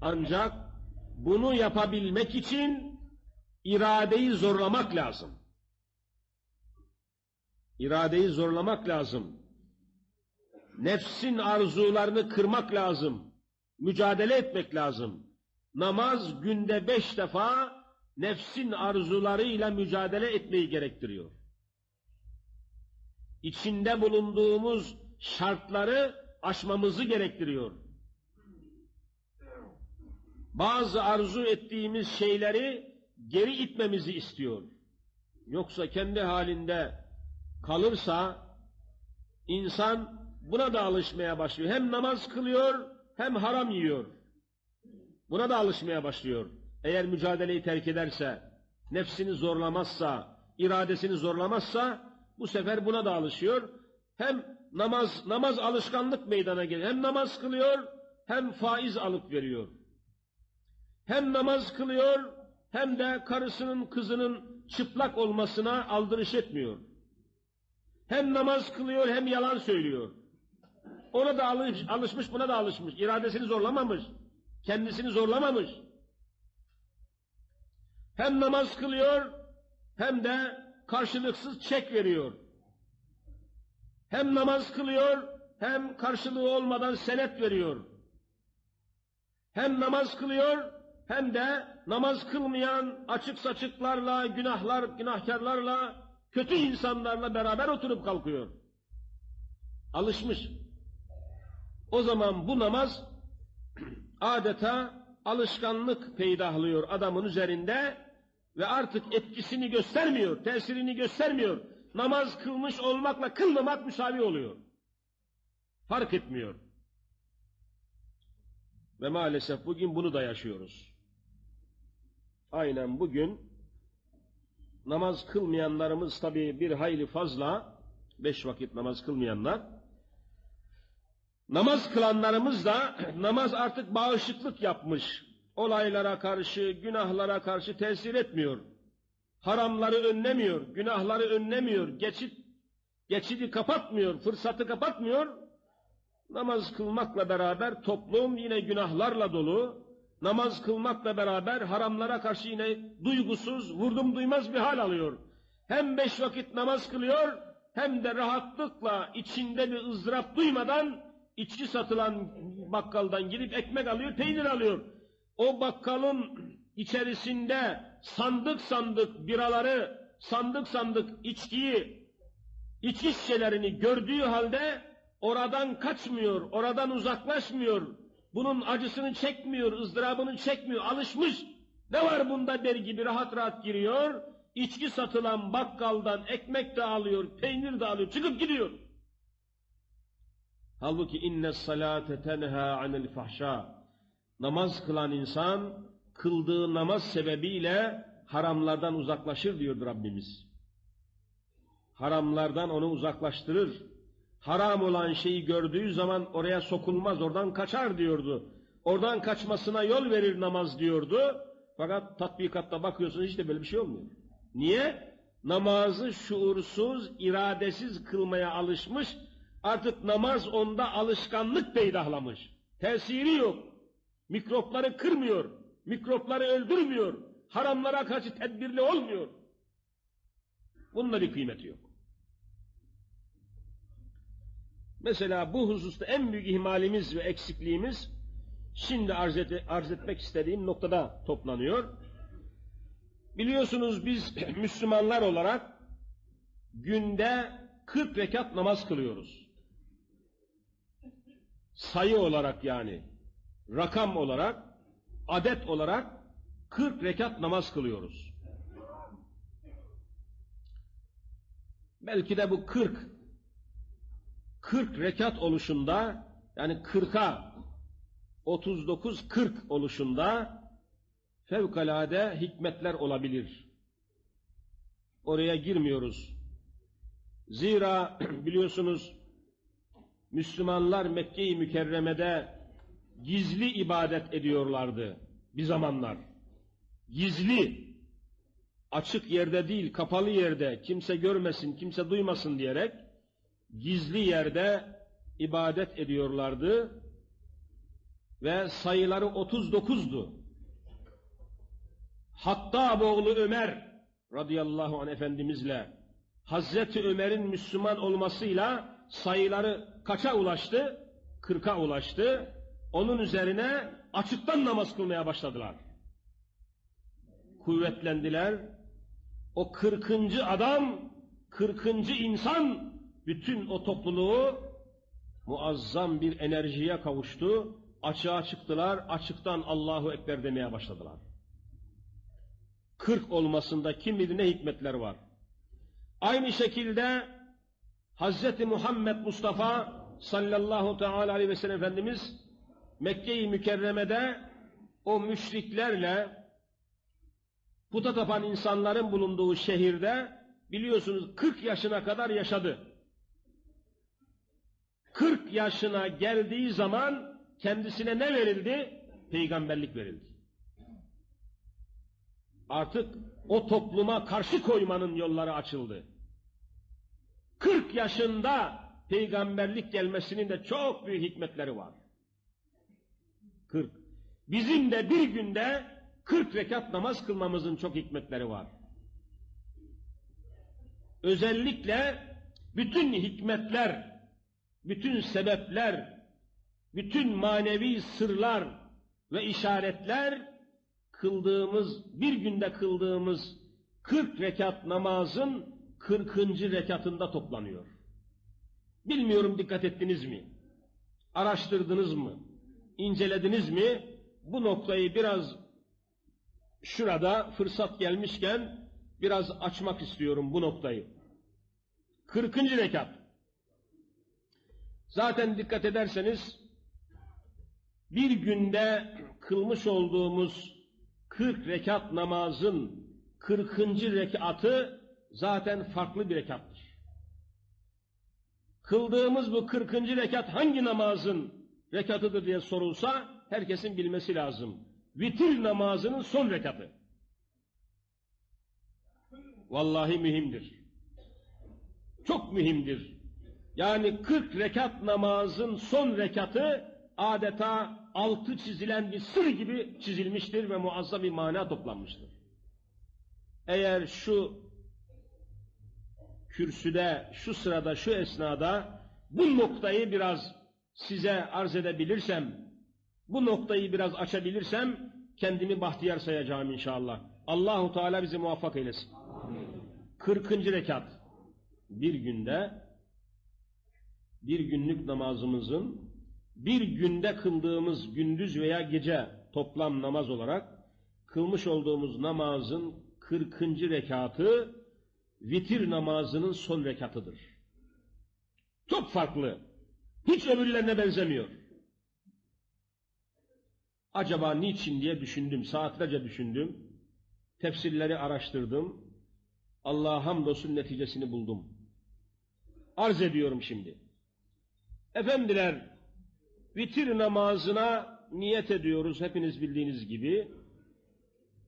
Ancak bunu yapabilmek için iradeyi zorlamak lazım. İradeyi zorlamak lazım. Nefsin arzularını kırmak lazım. Mücadele etmek lazım. Namaz günde beş defa nefsin arzularıyla mücadele etmeyi gerektiriyor. İçinde bulunduğumuz şartları aşmamızı gerektiriyor. Bazı arzu ettiğimiz şeyleri geri itmemizi istiyor. Yoksa kendi halinde kalırsa insan buna da alışmaya başlıyor. Hem namaz kılıyor hem haram yiyor. Buna da alışmaya başlıyor. Eğer mücadeleyi terk ederse, nefsini zorlamazsa, iradesini zorlamazsa bu sefer buna da alışıyor. Hem namaz namaz alışkanlık meydana geliyor. Hem namaz kılıyor hem faiz alıp veriyor. Hem namaz kılıyor hem de karısının kızının çıplak olmasına aldırış etmiyor. Hem namaz kılıyor hem yalan söylüyor. Ona da alış, alışmış buna da alışmış. İradesini zorlamamış. Kendisini zorlamamış. Hem namaz kılıyor hem de karşılıksız çek veriyor. Hem namaz kılıyor hem karşılığı olmadan senet veriyor. Hem namaz kılıyor hem de namaz kılmayan açık saçıklarla, günahlar, günahkarlarla, kötü insanlarla beraber oturup kalkıyor. Alışmış. O zaman bu namaz adeta alışkanlık peydahlıyor adamın üzerinde ve artık etkisini göstermiyor, tesirini göstermiyor. Namaz kılmış olmakla kılmamak müsavi oluyor. Fark etmiyor. Ve maalesef bugün bunu da yaşıyoruz. Aynen bugün namaz kılmayanlarımız tabii bir hayli fazla, beş vakit namaz kılmayanlar, namaz kılanlarımız da namaz artık bağışıklık yapmış. Olaylara karşı, günahlara karşı tesir etmiyor. Haramları önlemiyor, günahları önlemiyor, geçit, geçidi kapatmıyor, fırsatı kapatmıyor. Namaz kılmakla beraber toplum yine günahlarla dolu, namaz kılmakla beraber haramlara karşı yine duygusuz, vurdum duymaz bir hal alıyor. Hem beş vakit namaz kılıyor, hem de rahatlıkla içinde bir ızdırap duymadan içki satılan bakkaldan girip ekmek alıyor, peynir alıyor. O bakkalın içerisinde sandık sandık biraları, sandık sandık içkiyi, içki şişelerini gördüğü halde oradan kaçmıyor, oradan uzaklaşmıyor, bunun acısını çekmiyor, ızdırabını çekmiyor, alışmış. Ne var bunda der gibi rahat rahat giriyor, içki satılan bakkaldan ekmek de alıyor, peynir de alıyor, çıkıp gidiyor. Halbuki inne salate tenha anil fahşa. Namaz kılan insan kıldığı namaz sebebiyle haramlardan uzaklaşır diyordu Rabbimiz. Haramlardan onu uzaklaştırır. Haram olan şeyi gördüğü zaman oraya sokulmaz, oradan kaçar diyordu. Oradan kaçmasına yol verir namaz diyordu. Fakat tatbikatta bakıyorsunuz işte böyle bir şey olmuyor. Niye? Namazı şuursuz, iradesiz kılmaya alışmış, artık namaz onda alışkanlık peydahlamış. Tesiri yok. Mikropları kırmıyor, mikropları öldürmüyor, haramlara karşı tedbirli olmuyor. Bununla bir kıymeti yok. Mesela bu hususta en büyük ihmalimiz ve eksikliğimiz şimdi arz, et, arz etmek istediğim noktada toplanıyor. Biliyorsunuz biz Müslümanlar olarak günde 40 rekat namaz kılıyoruz. Sayı olarak yani, rakam olarak, adet olarak 40 rekat namaz kılıyoruz. Belki de bu 40 40 rekat oluşunda yani 40'a 39 40 oluşunda fevkalade hikmetler olabilir. Oraya girmiyoruz. Zira biliyorsunuz Müslümanlar Mekke-i Mükerreme'de gizli ibadet ediyorlardı bir zamanlar. Gizli, açık yerde değil, kapalı yerde, kimse görmesin, kimse duymasın diyerek gizli yerde ibadet ediyorlardı. ve sayıları 39'du. Hattab oğlu Ömer radıyallahu anh efendimizle Hazreti Ömer'in Müslüman olmasıyla sayıları kaça ulaştı? 40'a ulaştı. Onun üzerine açıktan namaz kılmaya başladılar. Kuvvetlendiler. O 40. adam, 40. insan bütün o topluluğu muazzam bir enerjiye kavuştu. Açığa çıktılar, açıktan Allahu Ekber demeye başladılar. 40 olmasında kim bilir ne hikmetler var. Aynı şekilde Hz. Muhammed Mustafa sallallahu teala aleyhi ve sellem Efendimiz Mekke-i Mükerreme'de o müşriklerle puta tapan insanların bulunduğu şehirde biliyorsunuz 40 yaşına kadar yaşadı. 40 yaşına geldiği zaman kendisine ne verildi? Peygamberlik verildi. Artık o topluma karşı koymanın yolları açıldı. 40 yaşında peygamberlik gelmesinin de çok büyük hikmetleri var. 40. Bizim de bir günde 40 rekat namaz kılmamızın çok hikmetleri var. Özellikle bütün hikmetler, bütün sebepler, bütün manevi sırlar ve işaretler kıldığımız, bir günde kıldığımız 40 rekat namazın 40. rekatında toplanıyor. Bilmiyorum dikkat ettiniz mi? Araştırdınız mı? İncelediniz mi? Bu noktayı biraz şurada fırsat gelmişken biraz açmak istiyorum bu noktayı. 40. rekat. Zaten dikkat ederseniz bir günde kılmış olduğumuz 40 rekat namazın 40. rekatı zaten farklı bir rekattır. Kıldığımız bu 40. rekat hangi namazın rekatıdır diye sorulsa herkesin bilmesi lazım. Vitir namazının son rekatı. Vallahi mühimdir. Çok mühimdir. Yani 40 rekat namazın son rekatı adeta altı çizilen bir sır gibi çizilmiştir ve muazzam bir mana toplanmıştır. Eğer şu kürsüde, şu sırada, şu esnada bu noktayı biraz size arz edebilirsem, bu noktayı biraz açabilirsem kendimi bahtiyar sayacağım inşallah. Allahu Teala bizi muvaffak eylesin. 40. rekat bir günde bir günlük namazımızın bir günde kıldığımız gündüz veya gece toplam namaz olarak kılmış olduğumuz namazın 40. rekatı vitir namazının son rekatıdır. Çok farklı. Hiç öbürlerine benzemiyor. Acaba niçin diye düşündüm, saatlerce düşündüm. Tefsirleri araştırdım. Allah'a hamdolsun neticesini buldum. Arz ediyorum şimdi. Efendiler, vitir namazına niyet ediyoruz hepiniz bildiğiniz gibi.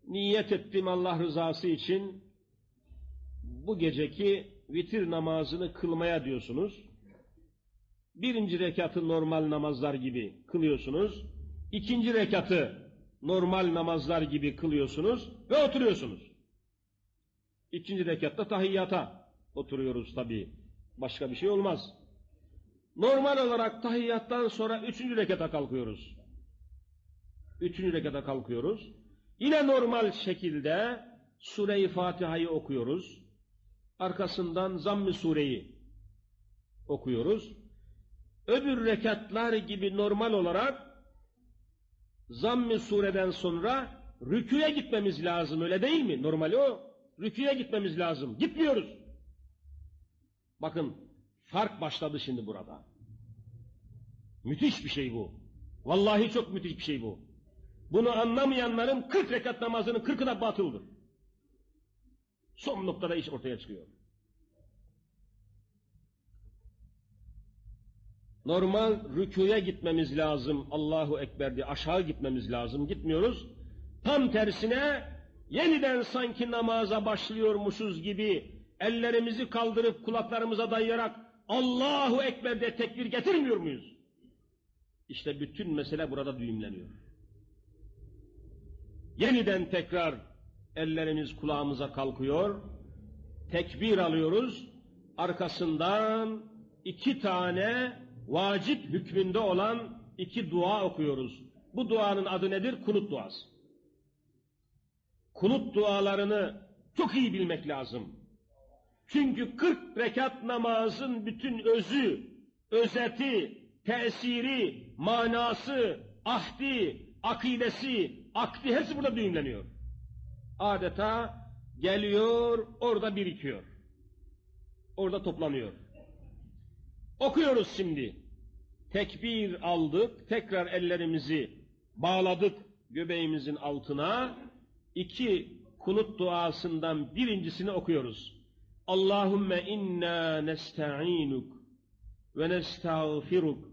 Niyet ettim Allah rızası için bu geceki vitir namazını kılmaya diyorsunuz. Birinci rekatı normal namazlar gibi kılıyorsunuz. İkinci rekatı normal namazlar gibi kılıyorsunuz ve oturuyorsunuz. İkinci rekatta tahiyyata oturuyoruz tabi. Başka bir şey olmaz. Normal olarak tahiyyattan sonra üçüncü rekata kalkıyoruz. Üçüncü rekata kalkıyoruz. Yine normal şekilde Sure-i Fatiha'yı okuyoruz. Arkasından Zamm-ı Sure'yi okuyoruz. Öbür rekatlar gibi normal olarak Zamm-ı Sure'den sonra rüküye gitmemiz lazım öyle değil mi? Normali o. Rüküye gitmemiz lazım. Gitmiyoruz. Bakın fark başladı şimdi burada. Müthiş bir şey bu. Vallahi çok müthiş bir şey bu. Bunu anlamayanların 40 rekat namazının 40'ı da batıldır. Son noktada iş ortaya çıkıyor. Normal rükuya gitmemiz lazım. Allahu Ekber diye aşağı gitmemiz lazım. Gitmiyoruz. Tam tersine yeniden sanki namaza başlıyormuşuz gibi ellerimizi kaldırıp kulaklarımıza dayayarak Allahu Ekber diye tekbir getirmiyor muyuz? İşte bütün mesele burada düğümleniyor. Yeniden tekrar ellerimiz kulağımıza kalkıyor. Tekbir alıyoruz. Arkasından iki tane vacip hükmünde olan iki dua okuyoruz. Bu duanın adı nedir? Kunut duası. Kunut dualarını çok iyi bilmek lazım. Çünkü 40 rekat namazın bütün özü, özeti, tesiri, manası, ahdi, akidesi, akdi hepsi burada düğümleniyor. Adeta geliyor, orada birikiyor. Orada toplanıyor. Okuyoruz şimdi. Tekbir aldık, tekrar ellerimizi bağladık göbeğimizin altına. İki kunut duasından birincisini okuyoruz. Allahümme inna nesta'inuk ve nestağfiruk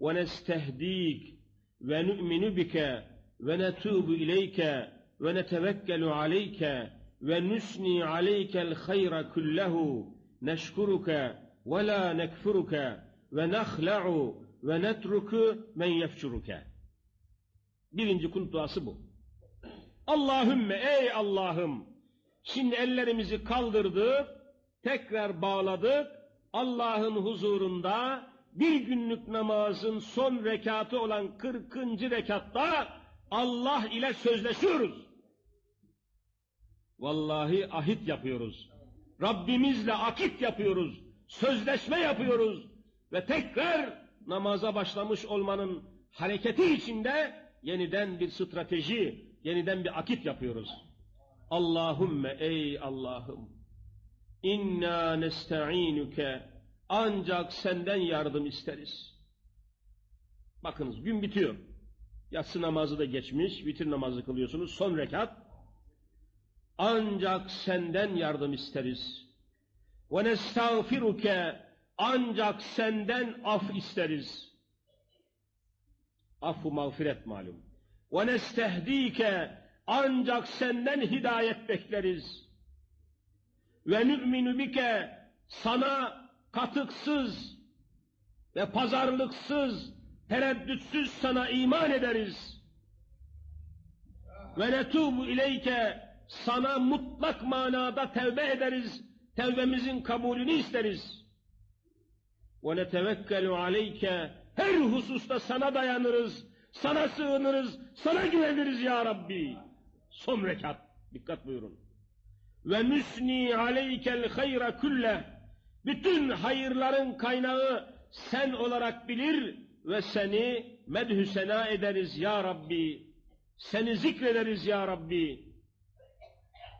ve nestehdik ve nu'minu bike ve netubu ileyke ve netevekkelu aleyke ve nusni aleykel hayra kullehu neşkuruke ve la nekfuruke ve nahla'u ve netruku men yefçuruke. Birinci kunut duası bu. Allahümme ey Allah'ım şimdi ellerimizi kaldırdık, tekrar bağladık, Allah'ın huzurunda bir günlük namazın son rekatı olan 40. rekatta Allah ile sözleşiyoruz. Vallahi ahit yapıyoruz. Rabbimizle akit yapıyoruz. Sözleşme yapıyoruz. Ve tekrar namaza başlamış olmanın hareketi içinde yeniden bir strateji, yeniden bir akit yapıyoruz. Allahümme ey Allah'ım inna nesta'inuke ancak senden yardım isteriz. Bakınız gün bitiyor. Yatsı namazı da geçmiş, vitir namazı kılıyorsunuz, son rekat. Ancak senden yardım isteriz. Ve nestağfiruke ancak senden af isteriz. Affu mağfiret malum. Ve nestehdike ancak senden hidayet bekleriz. Ve nü'minu bike sana katıksız ve pazarlıksız, tereddütsüz sana iman ederiz. Ve netubu ileyke sana mutlak manada tevbe ederiz. Tevbemizin kabulünü isteriz. Ve netevekkelu aleyke her hususta sana dayanırız, sana sığınırız, sana güveniriz ya Rabbi. Son rekat, dikkat buyurun. Ve nüsni aleykel hayra kulle bütün hayırların kaynağı sen olarak bilir ve seni medhü sena ederiz ya Rabbi. Seni zikrederiz ya Rabbi.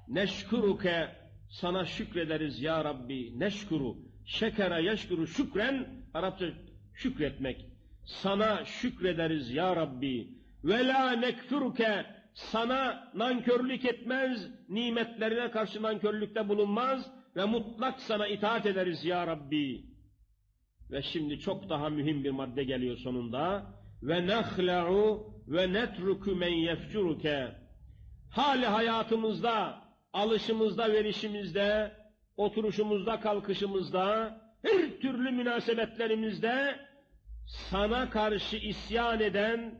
Neşkuruke sana şükrederiz ya Rabbi. Neşkuru. Şekere yeşkuru şükren Arapça şükretmek. Sana şükrederiz ya Rabbi. Ve la nekfuruke sana nankörlük etmez, nimetlerine karşı nankörlükte bulunmaz ve mutlak sana itaat ederiz ya Rabbi. Ve şimdi çok daha mühim bir madde geliyor sonunda. Ve nehla'u ve netruku men yefcuruke. Hali hayatımızda, alışımızda, verişimizde, oturuşumuzda, kalkışımızda, her türlü münasebetlerimizde sana karşı isyan eden,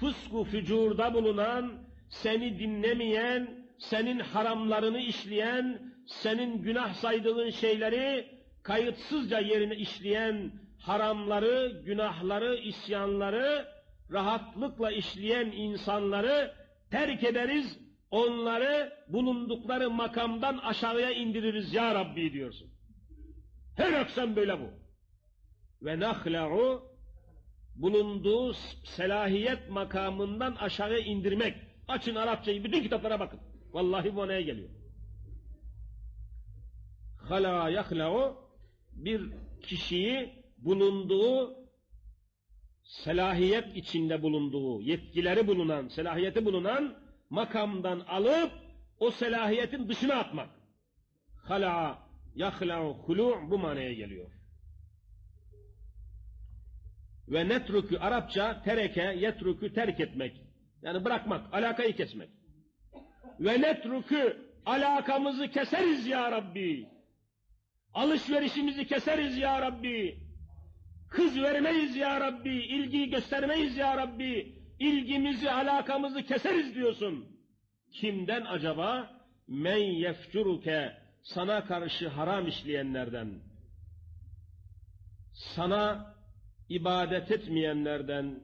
fısku fücurda bulunan, seni dinlemeyen, senin haramlarını işleyen, senin günah saydığın şeyleri kayıtsızca yerine işleyen haramları, günahları, isyanları rahatlıkla işleyen insanları terk ederiz, onları bulundukları makamdan aşağıya indiririz ya Rabbi diyorsun. Her akşam böyle bu. Ve nahla'u bulunduğu selahiyet makamından aşağıya indirmek. Açın Arapçayı, bütün kitaplara bakın. Vallahi bu neye geliyor. Hala yahla'u bir kişiyi bulunduğu selahiyet içinde bulunduğu, yetkileri bulunan, selahiyeti bulunan makamdan alıp o selahiyetin dışına atmak. Hala yahla'u hulu' bu manaya geliyor. Ve netruku Arapça tereke, yetruku terk etmek. Yani bırakmak, alakayı kesmek. Ve netruku alakamızı keseriz ya Rabbi. Alışverişimizi keseriz ya Rabbi. Kız vermeyiz ya Rabbi, ilgiyi göstermeyiz ya Rabbi, ilgimizi, alakamızı keseriz diyorsun. Kimden acaba? Men yefcuruke, sana karşı haram işleyenlerden. Sana ibadet etmeyenlerden,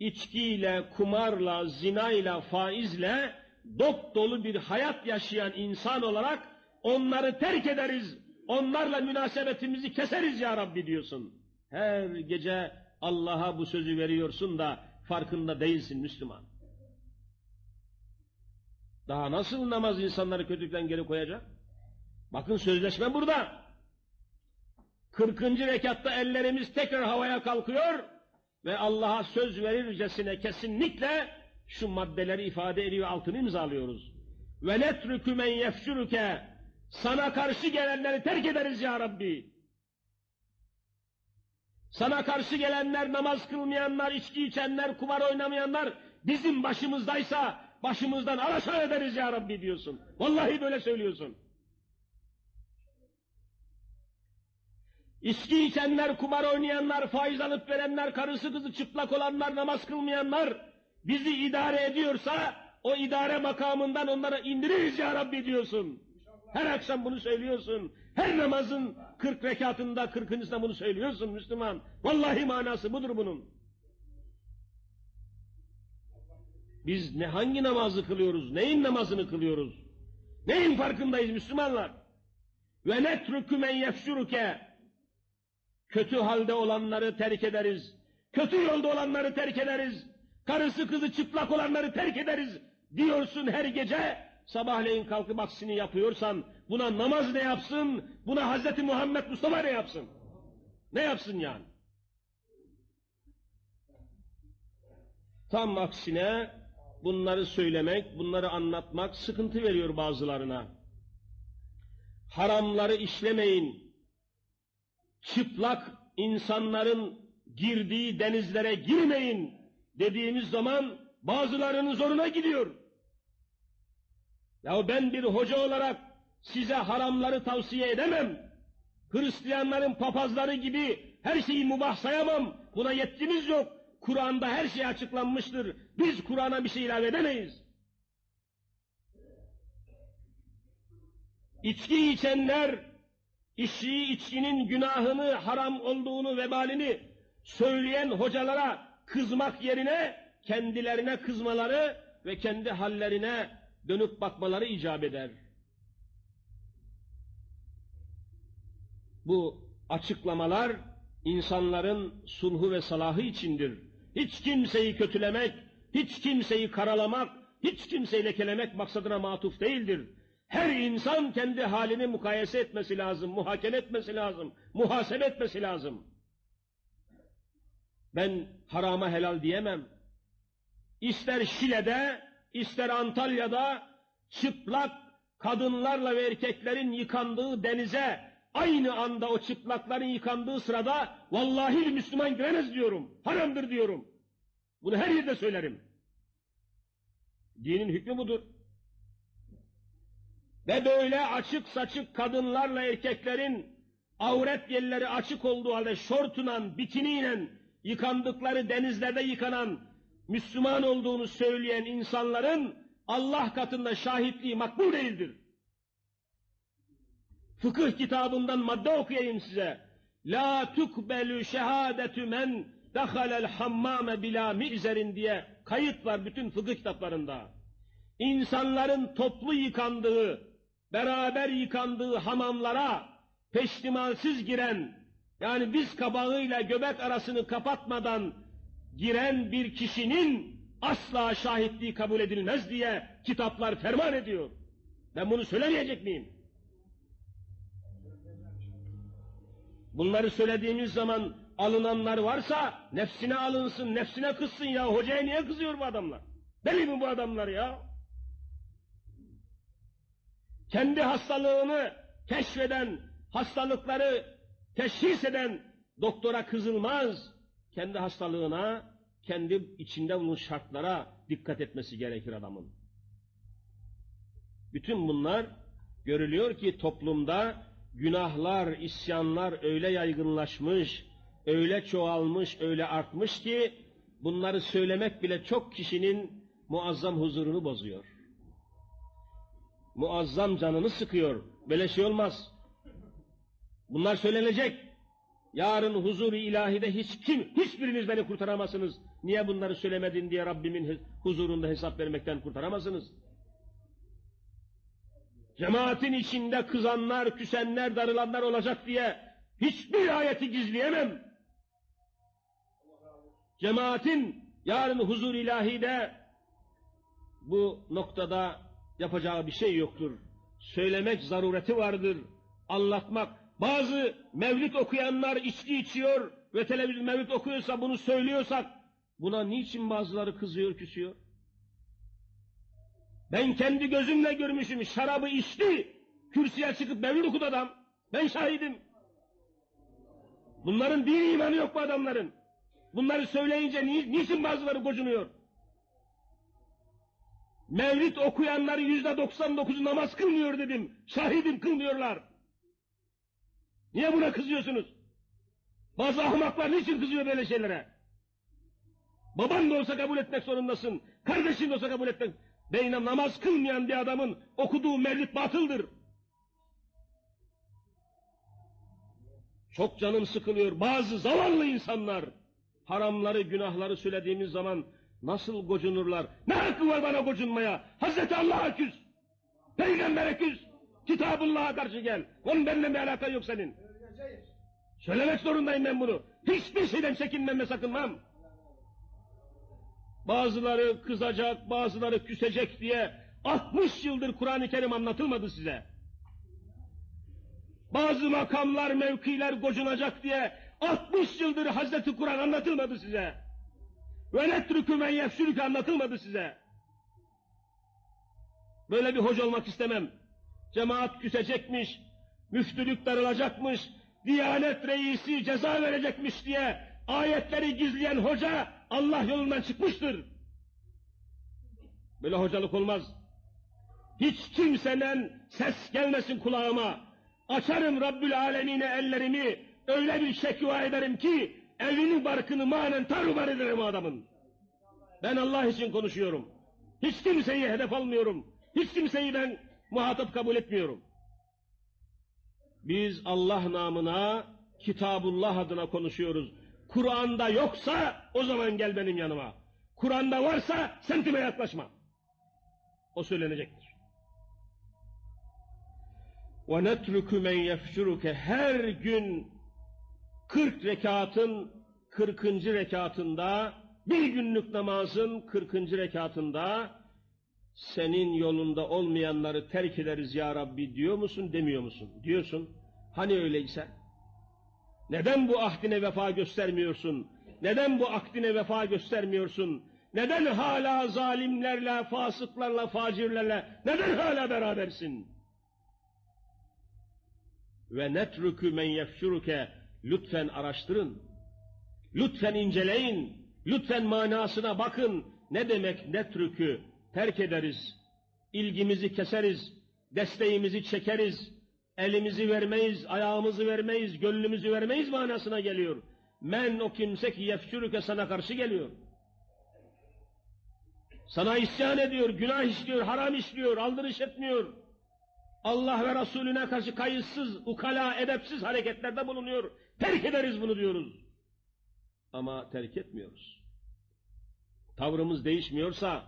içkiyle, kumarla, zinayla, faizle dop dolu bir hayat yaşayan insan olarak onları terk ederiz, onlarla münasebetimizi keseriz ya Rabbi diyorsun. Her gece Allah'a bu sözü veriyorsun da farkında değilsin Müslüman. Daha nasıl namaz insanları kötülükten geri koyacak? Bakın sözleşme burada. 40. rekatta ellerimiz tekrar havaya kalkıyor ve Allah'a söz verircesine kesinlikle şu maddeleri ifade ediyor, altını imzalıyoruz. Ve netrükü men yefşürüke sana karşı gelenleri terk ederiz ya Rabbi. Sana karşı gelenler, namaz kılmayanlar, içki içenler, kumar oynamayanlar bizim başımızdaysa başımızdan araşa ederiz ya Rabbi diyorsun. Vallahi böyle söylüyorsun. İçki içenler, kumar oynayanlar, faiz alıp verenler, karısı kızı çıplak olanlar, namaz kılmayanlar bizi idare ediyorsa o idare makamından onlara indiririz ya Rabbi diyorsun. Her akşam bunu söylüyorsun. Her namazın 40 rekatında 40.sında bunu söylüyorsun Müslüman. Vallahi manası budur bunun. Biz ne hangi namazı kılıyoruz? Neyin namazını kılıyoruz? Neyin farkındayız Müslümanlar? Ve netrükü men yefşuruke Kötü halde olanları terk ederiz. Kötü yolda olanları terk ederiz. Karısı kızı çıplak olanları terk ederiz. Diyorsun her gece. Sabahleyin kalkıp aksini yapıyorsan buna namaz ne yapsın? Buna Hazreti Muhammed Mustafa ne yapsın? Ne yapsın yani? Tam aksine bunları söylemek, bunları anlatmak sıkıntı veriyor bazılarına. Haramları işlemeyin, çıplak insanların girdiği denizlere girmeyin dediğimiz zaman bazılarının zoruna gidiyor. Ya ben bir hoca olarak size haramları tavsiye edemem. Hristiyanların papazları gibi her şeyi mubah sayamam. Buna yetkimiz yok. Kur'an'da her şey açıklanmıştır. Biz Kur'an'a bir şey ilave edemeyiz. İçki içenler içtiği içkinin günahını, haram olduğunu, vebalini söyleyen hocalara kızmak yerine kendilerine kızmaları ve kendi hallerine dönüp bakmaları icap eder. Bu açıklamalar insanların sulhu ve salahı içindir. Hiç kimseyi kötülemek, hiç kimseyi karalamak, hiç kimseyi lekelemek maksadına matuf değildir. Her insan kendi halini mukayese etmesi lazım, muhakeme etmesi lazım, muhasebe etmesi lazım. Ben harama helal diyemem. İster Şile'de, ister Antalya'da çıplak kadınlarla ve erkeklerin yıkandığı denize aynı anda o çıplakların yıkandığı sırada vallahi Müslüman giremez diyorum. Haramdır diyorum. Bunu her yerde söylerim. Dinin hükmü budur. Ve böyle açık saçık kadınlarla erkeklerin avret yerleri açık olduğu halde şortunan, bikiniyle yıkandıkları denizlerde yıkanan Müslüman olduğunu söyleyen insanların Allah katında şahitliği makbul değildir. Fıkıh kitabından madde okuyayım size. La tukbelu şehadetü men dehalel hammame bila mi'zerin diye kayıt var bütün fıkıh kitaplarında. İnsanların toplu yıkandığı, beraber yıkandığı hamamlara peştimalsiz giren, yani biz kabağıyla göbek arasını kapatmadan giren bir kişinin asla şahitliği kabul edilmez diye kitaplar ferman ediyor. Ben bunu söylemeyecek miyim? Bunları söylediğimiz zaman alınanlar varsa nefsine alınsın, nefsine kızsın ya. Hocaya niye kızıyor bu adamlar? Deli mi bu adamlar ya? Kendi hastalığını keşfeden, hastalıkları teşhis eden doktora kızılmaz. Kendi hastalığına, kendi içinde bulunan şartlara dikkat etmesi gerekir adamın. Bütün bunlar görülüyor ki toplumda günahlar, isyanlar öyle yaygınlaşmış, öyle çoğalmış, öyle artmış ki bunları söylemek bile çok kişinin muazzam huzurunu bozuyor. Muazzam canını sıkıyor. Böyle şey olmaz. Bunlar söylenecek. Yarın huzur-u ilahide hiç kim, hiçbiriniz beni kurtaramazsınız. Niye bunları söylemedin diye Rabbimin huzurunda hesap vermekten kurtaramazsınız. Cemaatin içinde kızanlar, küsenler, darılanlar olacak diye hiçbir ayeti gizleyemem. Cemaatin yarın huzur ilahide bu noktada yapacağı bir şey yoktur. Söylemek zarureti vardır. Anlatmak. Bazı mevlid okuyanlar içki içiyor ve televizyon mevlid okuyorsa bunu söylüyorsak buna niçin bazıları kızıyor, küsüyor? Ben kendi gözümle görmüşüm. Şarabı içti. Kürsüye çıkıp mevlid okudu adam. Ben şahidim. Bunların bir imanı yok bu adamların. Bunları söyleyince ni niçin bazıları gocunuyor? Mevlid okuyanların yüzde doksan dokuzu namaz kılmıyor dedim. Şahidim kılmıyorlar. Niye buna kızıyorsunuz? Bazı ahmaklar niçin kızıyor böyle şeylere? Baban da olsa kabul etmek zorundasın. Kardeşin de olsa kabul etmek. Beyne namaz kılmayan bir adamın okuduğu mevlid batıldır. Çok canım sıkılıyor. Bazı zavallı insanlar haramları, günahları söylediğimiz zaman nasıl gocunurlar? Ne hakkı var bana gocunmaya? Hazreti Allah'a küs. Peygamber'e küs. Kitabullah'a karşı gel. Onun benimle bir alakan yok senin. Söylemek zorundayım ben bunu. Hiçbir şeyden çekinmem ve sakınmam. Bazıları kızacak, bazıları küsecek diye 60 yıldır Kur'an-ı Kerim anlatılmadı size. Bazı makamlar, mevkiler gocunacak diye 60 yıldır Hazreti Kur'an anlatılmadı size. Ve netrükü men yefsülükü anlatılmadı size. Böyle bir hoca olmak istemem. Cemaat küsecekmiş, müftülük darılacakmış, Diyanet reisi ceza verecekmiş diye ayetleri gizleyen hoca Allah yolundan çıkmıştır. Böyle hocalık olmaz. Hiç kimseden ses gelmesin kulağıma. Açarım Rabbül Alemine ellerimi, öyle bir şekva ederim ki, evini barkını manen tarubar ederim o adamın. Ben Allah için konuşuyorum. Hiç kimseyi hedef almıyorum. Hiç kimseyi ben muhatap kabul etmiyorum. Biz Allah namına, Kitabullah adına konuşuyoruz. Kur'an'da yoksa o zaman gel benim yanıma. Kur'an'da varsa sentime yaklaşma. O söylenecektir. وَنَتْرُكُ مَنْ يَفْشُرُكَ Her gün 40 rekatın 40. rekatında, bir günlük namazın 40. rekatında senin yolunda olmayanları terk ederiz ya Rabbi diyor musun demiyor musun? Diyorsun. Hani öyleyse? Neden bu ahdine vefa göstermiyorsun? Neden bu akdine vefa göstermiyorsun? Neden hala zalimlerle, fasıklarla, facirlerle, neden hala berabersin? Ve netrükü men yefşuruke, lütfen araştırın. Lütfen inceleyin. Lütfen manasına bakın. Ne demek netrükü? Terk ederiz. İlgimizi keseriz. Desteğimizi çekeriz. Elimizi vermeyiz, ayağımızı vermeyiz, gönlümüzü vermeyiz manasına geliyor. Men o kimse ki yefşürüke sana karşı geliyor. Sana isyan ediyor, günah işliyor, haram işliyor, aldırış etmiyor. Allah ve Resulüne karşı kayıtsız, ukala, edepsiz hareketlerde bulunuyor. Terk ederiz bunu diyoruz. Ama terk etmiyoruz. Tavrımız değişmiyorsa,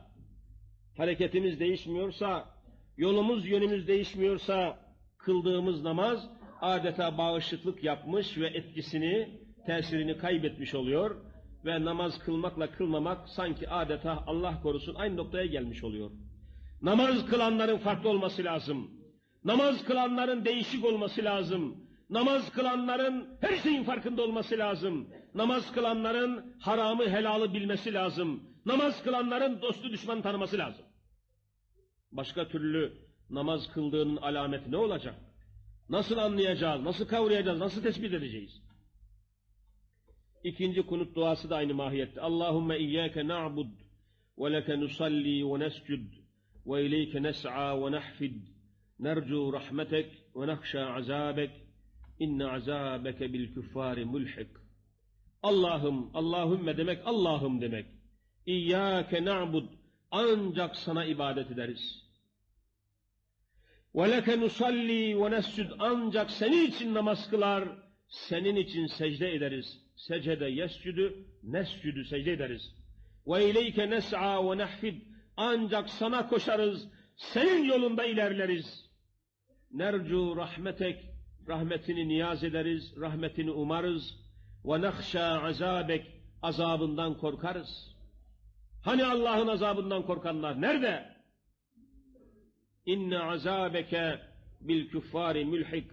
hareketimiz değişmiyorsa, yolumuz yönümüz değişmiyorsa, kıldığımız namaz adeta bağışıklık yapmış ve etkisini, tesirini kaybetmiş oluyor ve namaz kılmakla kılmamak sanki adeta Allah korusun aynı noktaya gelmiş oluyor. Namaz kılanların farklı olması lazım. Namaz kılanların değişik olması lazım. Namaz kılanların her şeyin farkında olması lazım. Namaz kılanların haramı helalı bilmesi lazım. Namaz kılanların dostu düşman tanıması lazım. Başka türlü namaz kıldığının alameti ne olacak? Nasıl anlayacağız, nasıl kavrayacağız, nasıl tespit edeceğiz? İkinci kunut duası da aynı mahiyette. Allahümme iyyâke na'bud ve leke nusalli ve nescud ve ileyke nes'a ve nahfid nercu rahmetek ve nahşa azabek inne azabeke bil küffari mulhik. Allah'ım, Allahümme demek Allah'ım demek. İyyâke na'bud. Ancak sana ibadet ederiz. Ve leke nusalli ve nescud. Ancak senin için namaz kılar, senin için secde ederiz. Secede yescüdü, nescüdü secde ederiz. Ve ileyke nes'a ve nehfid. Ancak sana koşarız, senin yolunda ilerleriz. Nercu rahmetek, rahmetini niyaz ederiz, rahmetini umarız. Ve nehşâ azabek, azabından korkarız. Hani Allah'ın azabından korkanlar nerede? İnne azabeke bil küffari mülhik.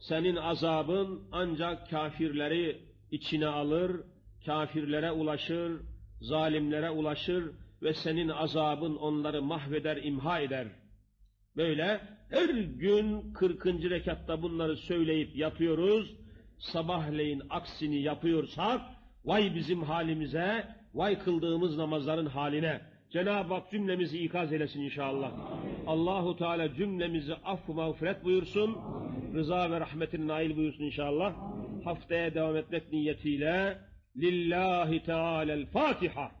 Senin azabın ancak kafirleri içine alır, kafirlere ulaşır, zalimlere ulaşır ve senin azabın onları mahveder, imha eder. Böyle her gün 40. rekatta bunları söyleyip yatıyoruz. Sabahleyin aksini yapıyorsak vay bizim halimize, vay kıldığımız namazların haline. Cenab-ı Hak cümlemizi ikaz eylesin inşallah. Allahu Teala cümlemizi affı mağfiret buyursun. Rıza ve rahmetine nail buyursun inşallah. Haftaya devam etmek niyetiyle Lillahi Teala'l Fatiha.